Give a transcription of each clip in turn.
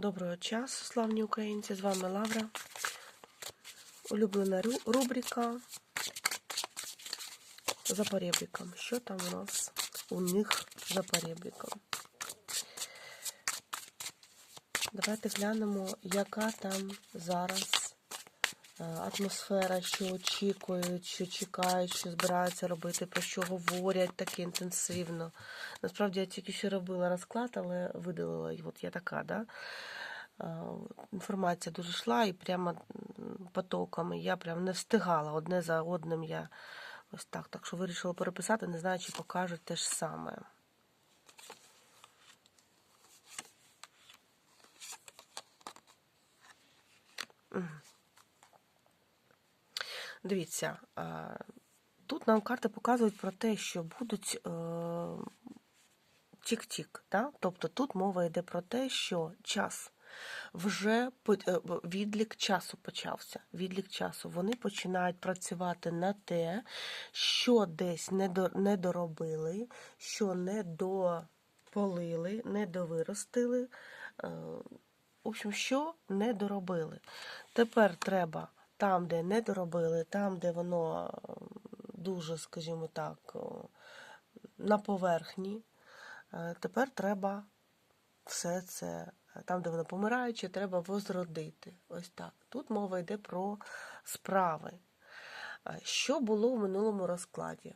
Доброго часу, славні українці! З вами Лавра. Улюблена ру- рубрика за поребриком. Що там у нас у них за поребриком? Давайте глянемо, яка там зараз атмосфера, що очікують, що чекають, що збираються робити, про що говорять так інтенсивно. Насправді я тільки що робила розклад, але видалила. І от я така, да? Е, Інформація дуже йшла і прямо потоками. Я прям не встигала одне за одним. Я ось так. Так що вирішила переписати, не знаю, чи покажуть те ж саме. Дивіться, тут нам карти показують про те, що будуть е, тік-тік. Да? Тобто тут мова йде про те, що час вже е, відлік часу почався. Відлік часу. Вони починають працювати на те, що десь не доробили, що не дополили, не довиростили. Е, В общем, що не доробили. Тепер треба там, де не доробили, там, де воно дуже, скажімо так, на поверхні. е, Тепер треба все це, там, де воно помираюче, треба возродити. Ось так. Тут мова йде про справи. Е, Що було в минулому розкладі?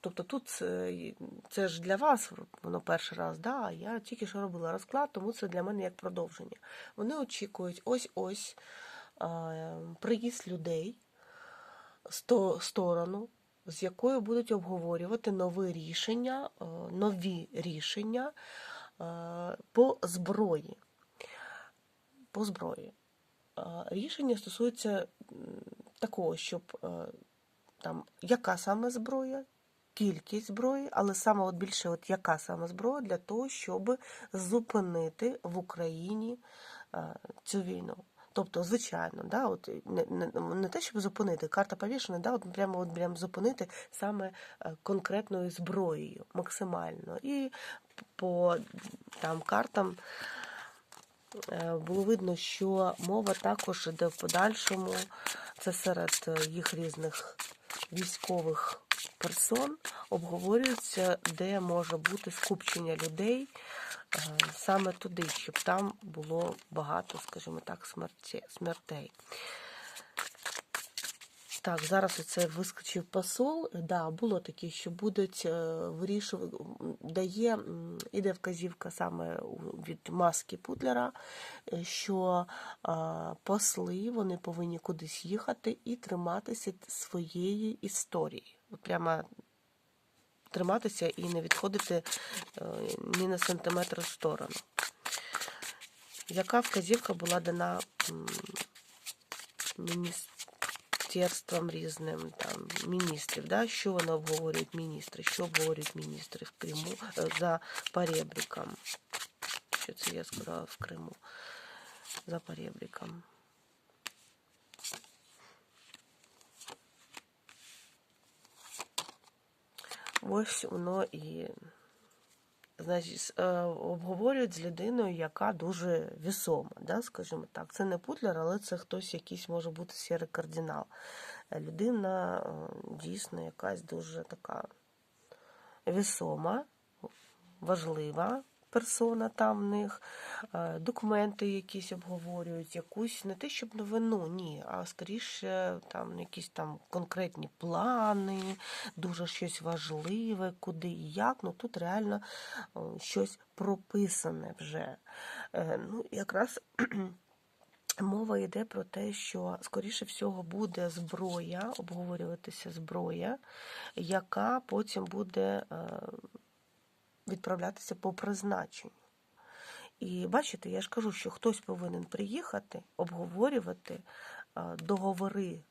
Тобто тут це, це ж для вас воно перший раз, да, я тільки що робила розклад, тому це для мене як продовження. Вони очікують ось-ось приїзд людей з то сторону, з якою будуть обговорювати нові рішення, нові рішення по зброї. По зброї. Рішення стосується такого, щоб там яка саме зброя, кількість зброї, але саме от більше, от яка саме зброя для того, щоб зупинити в Україні цю війну. Тобто, звичайно, да, от не, не, не те, щоб зупинити, карта повішена, да, от прямо от прямо зупинити саме е, конкретною зброєю максимально. І по там картам е, було видно, що мова також йде в подальшому. Це серед е, їх різних військових персон обговорюється, де може бути скупчення людей е, саме туди, щоб там було багато, скажімо так, смертей. Так, зараз оце вискочив посол. Да, було таке, що будуть е, вирішувати, дає, іде вказівка саме від маски Путлера, е, що посли вони повинні кудись їхати і триматися своєї історії. Прямо триматися і не відходити е, ні на сантиметр в сторону. Яка вказівка була дана міністерствам різним там міністрів? Да? Що вони обговорюють міністри? Що обговорюють міністри в Криму е, за перебріком? Що це я сказала в Криму? За перебріком. Ось воно і значить, е, обговорюють з людиною, яка дуже вісома, да, скажімо так. Це не Путлер, але це хтось якийсь може бути сірий кардинал. Людина е, дійсно якась дуже така вісома, важлива персона там в них, е, документи якісь обговорюють, якусь не те, щоб новину, ні, а скоріше там якісь там конкретні плани, дуже щось важливе, куди і як. Ну тут реально е, щось прописане вже. Е, Ну, якраз Мова йде про те, що скоріше всього буде зброя, обговорюватися зброя, яка потім буде відправлятися по призначенню. І бачите, я ж кажу, що хтось повинен приїхати, обговорювати договори,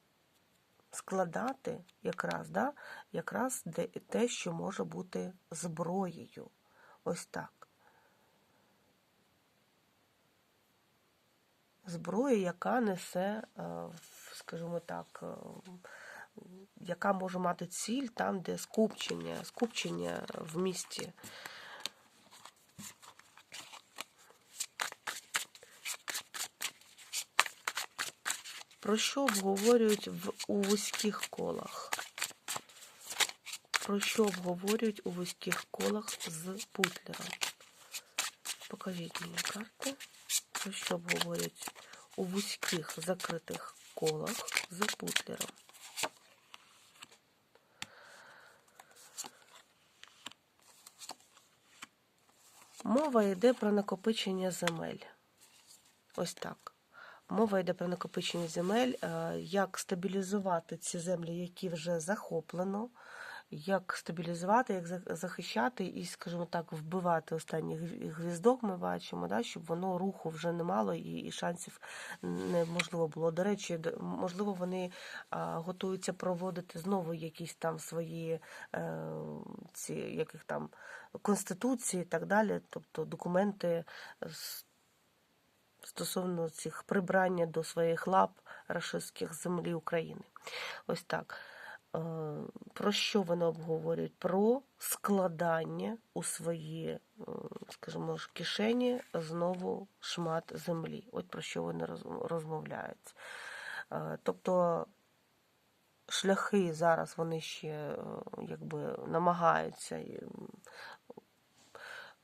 складати якраз, да, якраз те, що може бути зброєю. Ось так. зброя, яка несе, скажімо так, яка може мати ціль там, де скупчення, скупчення в місті. Про що обговорюють в у вузьких колах? Про що обговорюють у вузьких колах з Путлером? Покажіть мені карту, Про що обговорюють у вузьких закритих колах з Путлером? Мова йде про накопичення земель. Ось так. Мова йде про накопичення земель, е, як стабілізувати ці землі, які вже захоплено, як стабілізувати, як захищати і, скажімо так, вбивати останній гві- гвіздок, ми бачимо, да, щоб воно руху вже не мало і, і шансів неможливо було. До речі, можливо, вони готуються проводити знову якісь там свої е, ці, яких там конституції і так далі, тобто документи стосовно цих прибрання до своїх лап рашистських землі України. Ось так. Е, Про що вони обговорюють? Про складання у свої, е, скажімо кишені знову шмат землі. От про що вони розмовляють. Е, Тобто шляхи зараз вони ще е, якби намагаються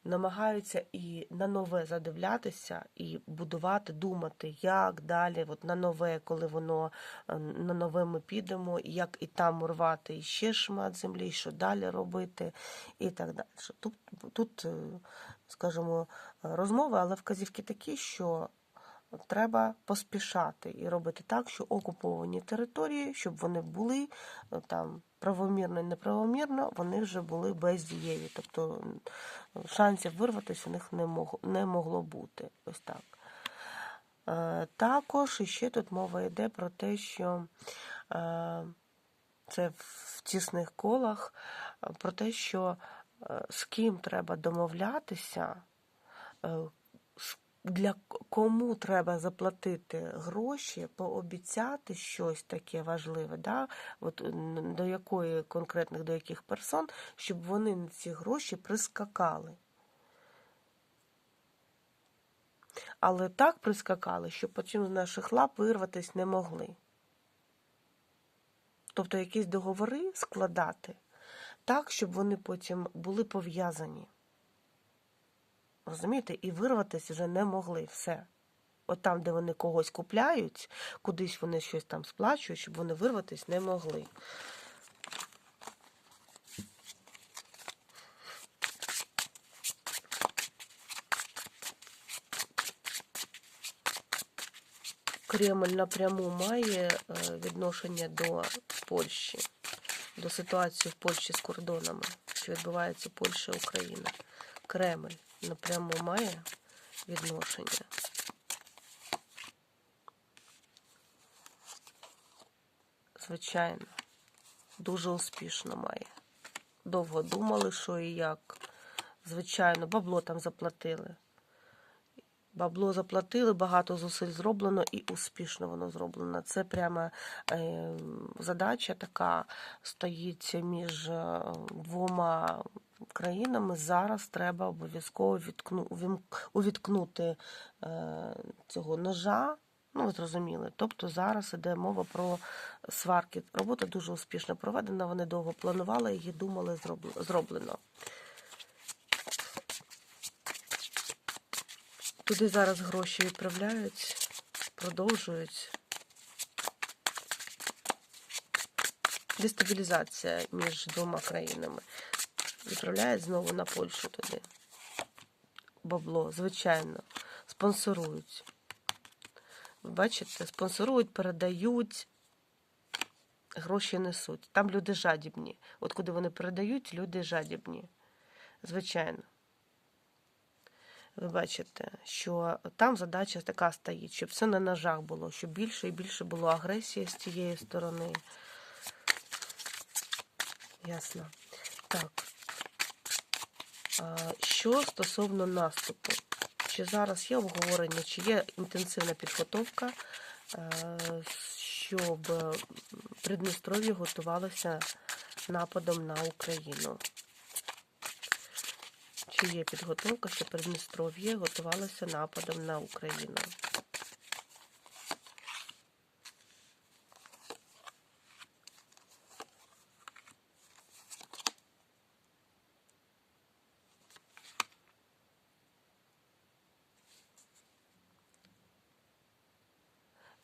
намагаються і на нове задивлятися, і будувати, думати, як далі, от на нове, коли воно е, на нове ми підемо, як і там урвати і ще шмат землі, що далі робити, і так далі. Тут, тут е, скажімо, розмови, але вказівки такі, що треба поспішати і робити так, що окуповані території, щоб вони були е, там правомірно і неправомірно, вони вже були бездієві. Тобто шансів вирватися у них не могло, не могло бути. Ось так. Е, Також іще тут мова йде про те, що е, це в тісних колах, про те, що з ким треба домовлятися, для кому треба заплатити гроші, пообіцяти щось таке важливе, да? От, до якої конкретних до яких персон, щоб вони на ці гроші прискакали. Але так прискакали, що потім з наших лап вирватися не могли. Тобто якісь договори складати так, щоб вони потім були пов'язані. Розумієте? І вирватися вже не могли все. От там, де вони когось купляють, кудись вони щось там сплачують, щоб вони вирватися не могли. Кремль напряму має е, відношення до Польщі, до ситуації в Польщі з кордонами, що відбувається Польща Україна. Кремль напряму має відношення. Звичайно, дуже успішно має. Довго думали, що і як. Звичайно, бабло там заплатили. Бабло заплатили, багато зусиль зроблено і успішно воно зроблено. Це прямо е, задача така стоїть між е, двома країнами. Зараз треба обов'язково увіткнути е, цього ножа. Ну, ви зрозуміли. Тобто зараз іде мова про сварки. Робота дуже успішно проведена. Вони довго планували, її думали, зробл- зроблено. Туди зараз гроші відправляють, продовжують. Дестабілізація між двома країнами. Відправляють знову на Польщу туди. Бабло, звичайно, спонсорують. Бачите, спонсорують, передають, гроші несуть. Там люди жадібні. От куди вони передають, люди жадібні. Звичайно. Ви бачите, що там задача така стоїть, щоб все на ножах було, щоб більше і більше було агресії з цієї сторони. Ясно. Так. Що стосовно наступу? Чи зараз є обговорення, чи є інтенсивна підготовка, е, щоб Придністров'я готувалося нападом на Україну? Чи є підготовка, що Придністров'я готувалося нападом на Україну?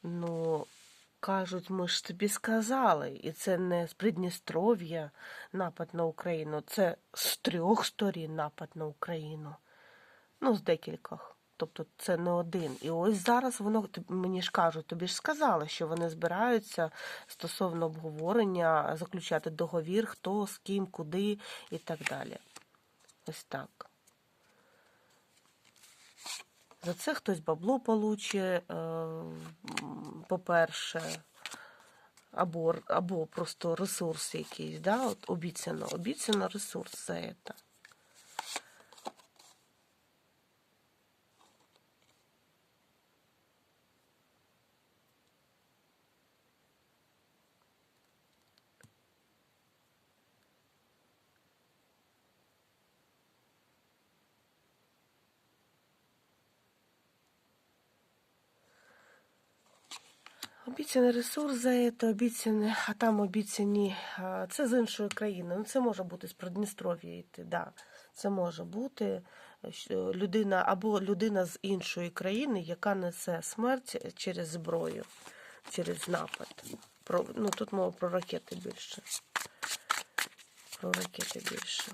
Ну, кажуть, ми ж тобі сказали, і це не з Придністров'я напад на Україну, це з трьох сторін напад на Україну. Ну, з декількох. Тобто це не один. І ось зараз воно мені ж кажуть, тобі ж сказали, що вони збираються стосовно обговорення, заключати договір, хто з ким, куди і так далі. Ось так. За це хтось бабло получе, е, по-перше, або, або просто ресурс якийсь, да? От обіцяно, обіцяно ресурс за це. Обіцяний ресурс за це, обіцяне, а там обіцяні. Це з іншої країни. Ну, це може бути з Придністров'я йти, да. Це може бути людина або людина з іншої країни, яка несе смерть через зброю, через напад. Про, ну, тут мова про ракети більше. Про ракети більше.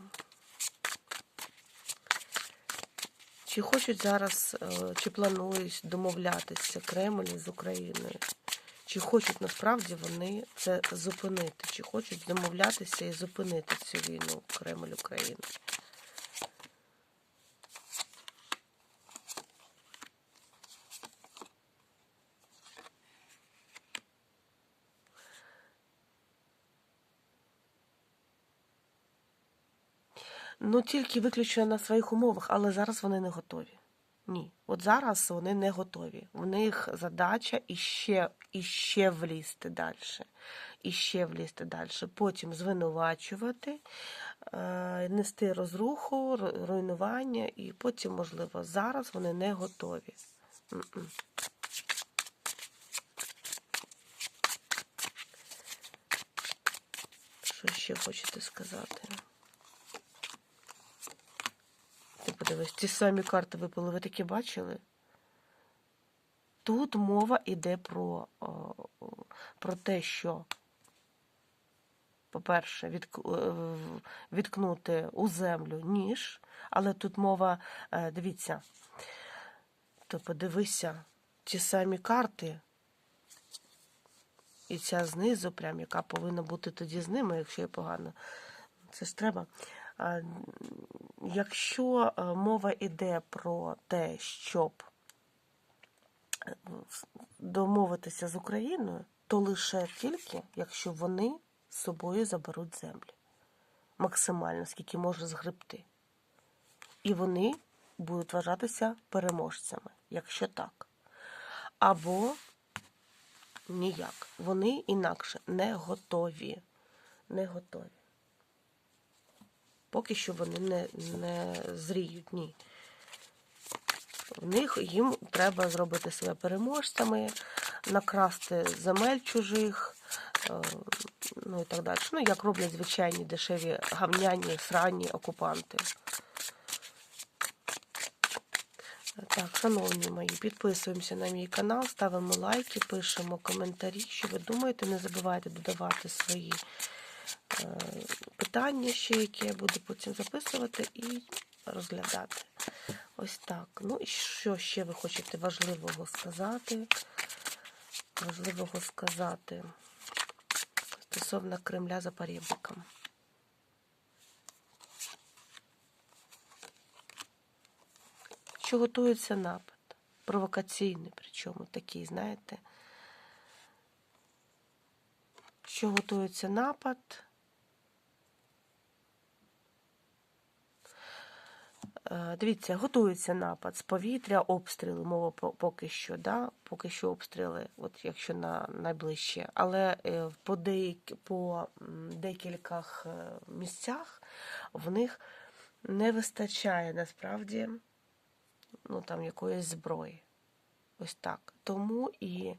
Чи хочуть зараз, е, чи планують домовлятися Кремль з Україною? Чи хочуть насправді вони це зупинити? Чи хочуть домовлятися і зупинити цю війну Кремль України? Ну, тільки виключно на своїх умовах, але зараз вони не готові. Ні. От зараз вони не готові. В них задача іще, іще влізти далі. Іще влізти далі. Потім звинувачувати, е, нести розруху, руйнування, і потім, можливо, зараз вони не готові. Що ще хочете сказати? Подивись, ті самі карти випали, ви такі бачили? Тут мова йде про, про те, що, по-перше, відк- е, відкнути у землю ніж, але тут мова, е, дивіться, то подивися, ті самі карти, і ця знизу, прям, яка повинна бути тоді з ними, якщо є погано. Це ж треба. Якщо е, мова йде про те, щоб е, домовитися з Україною, то лише тільки, якщо вони з собою заберуть землі. Максимально, скільки може згребти. І вони будуть вважатися переможцями, якщо так. Або ніяк. Вони інакше не готові. Не готові. Поки що вони не, не зріють, ні. В них їм треба зробити себе переможцями, накрасти земель чужих, е, ну і так далі. Ну, як роблять звичайні дешеві гавняні, сранні окупанти. Так, шановні мої, підписуємося на мій канал, ставимо лайки, пишемо коментарі. Що ви думаєте? Не забувайте додавати свої питання, ще які я буду потім записувати і розглядати. Ось так. Ну і що ще ви хочете важливого сказати? Важливого сказати стосовно Кремля за перебіком. Що готується напад? Провокаційний, причому такий, знаєте. Що готується напад? Е, Дивіться, готується напад з повітря, обстріли, мова поки що, да? поки що обстріли, от якщо на найближче. Але е, по, деяк, по м, декількох е, місцях в них не вистачає насправді ну, там, якоїсь зброї. Ось так. Тому і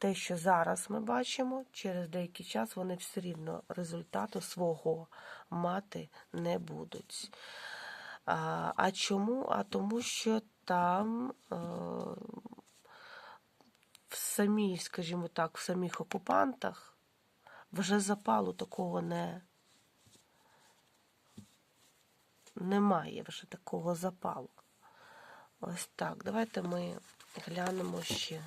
те, що зараз ми бачимо, через деякий час вони все рівно результату свого мати не будуть. А, а чому? А тому, що там е, в самій, скажімо так, в самих окупантах вже запалу такого не немає вже такого запалу. Ось так. Давайте ми глянемо ще.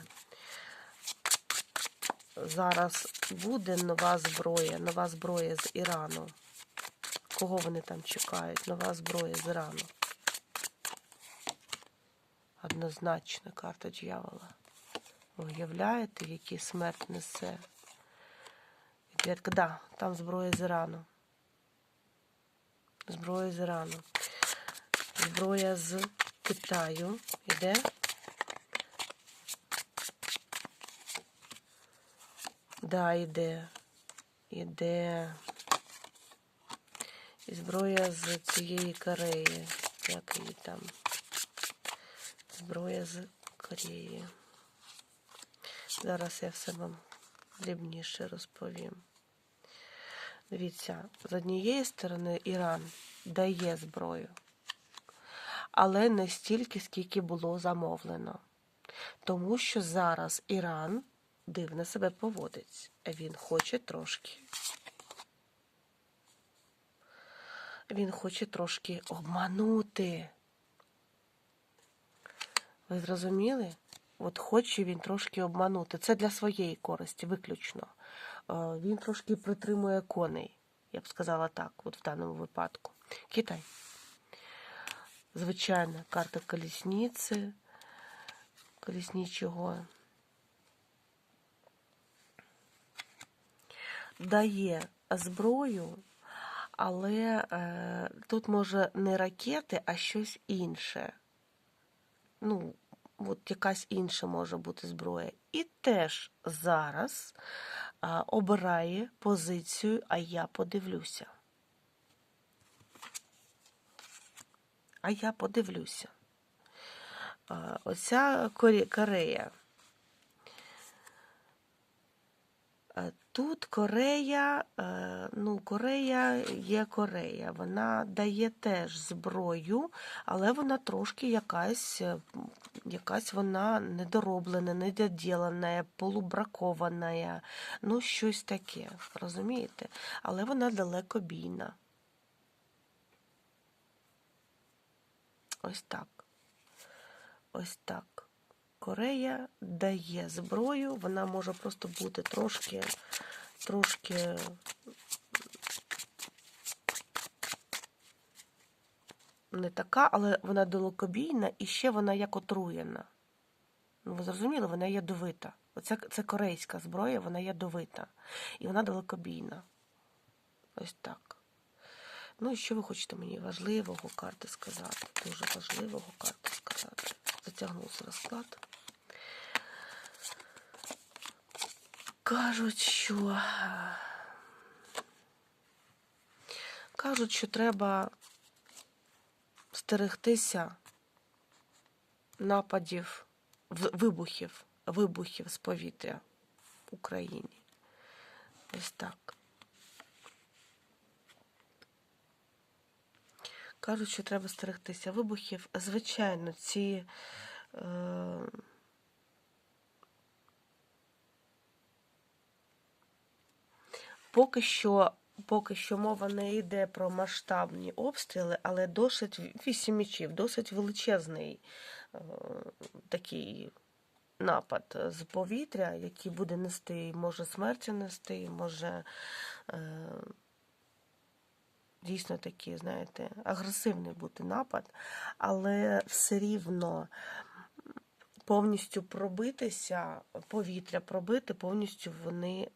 Зараз буде нова зброя, нова зброя з Ірану. Кого вони там чекають? Нова зброя з Ірану. Однозначно карта дьявола. Уявляєте, який смерть несе? Клітка, да, там зброя з Ірану. Зброя з Ірану. Зброя з Китаю. Іде? Да, іде. Іде. І зброя з цієї Кореї. Як її там? Зброя з Кореї. Зараз я все вам дрібніше розповім. Дивіться, з однієї сторони Іран дає зброю, але не стільки, скільки було замовлено. Тому що зараз Іран дивно себе поводить. Він хоче трошки. Він хоче трошки обманути. Ви зрозуміли? От хоче він трошки обманути. Це для своєї користі, виключно. Е, Він трошки притримує коней, я б сказала так, от в даному випадку. Китай. Звичайно, карта колісниці, колісничого. Дає зброю, але е, тут може не ракети, а щось інше. Ну, от якась інша може бути зброя. І теж зараз а, обирає позицію, а я подивлюся. А я подивлюся. Оця Корея. Е, Тут Корея, е, ну, Корея є Корея. Вона дає теж зброю, але вона трошки якась, е, якась вона недороблена, недоділена, полубракована, ну, щось таке, розумієте? Але вона далекобійна. Ось так. Ось так. Корея дає зброю, вона може просто бути трошки, трошки не така, але вона далекобійна і ще вона як отруєна. Ну, ви зрозуміли, вона ядовита. Оце це корейська зброя, вона ядовита. І вона далекобійна. Ось так. Ну і що ви хочете мені важливого карти сказати? Дуже важливого карти сказати. Затягнувся розклад. Кажуть, що кажуть, що треба стерегтися нападів, вибухів, вибухів з повітря в Україні. Ось так. Кажуть, що треба стерегтися вибухів. Звичайно, ці. Е, Поки що, поки що мова не йде про масштабні обстріли, але досить вісім мічів, досить величезний е, такий напад з повітря, який буде нести, може смерті нести, може е, дійсно такий, знаєте, агресивний бути напад, але все рівно повністю пробитися, повітря пробити, повністю вони.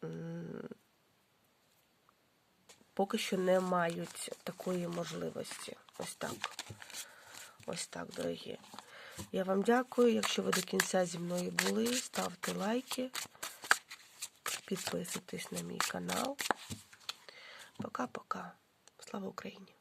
Поки що не мають такої можливості. Ось так. Ось так, дорогі. Я вам дякую. Якщо ви до кінця зі мною були, ставте лайки, підписуйтесь на мій канал. Пока-пока. Слава Україні!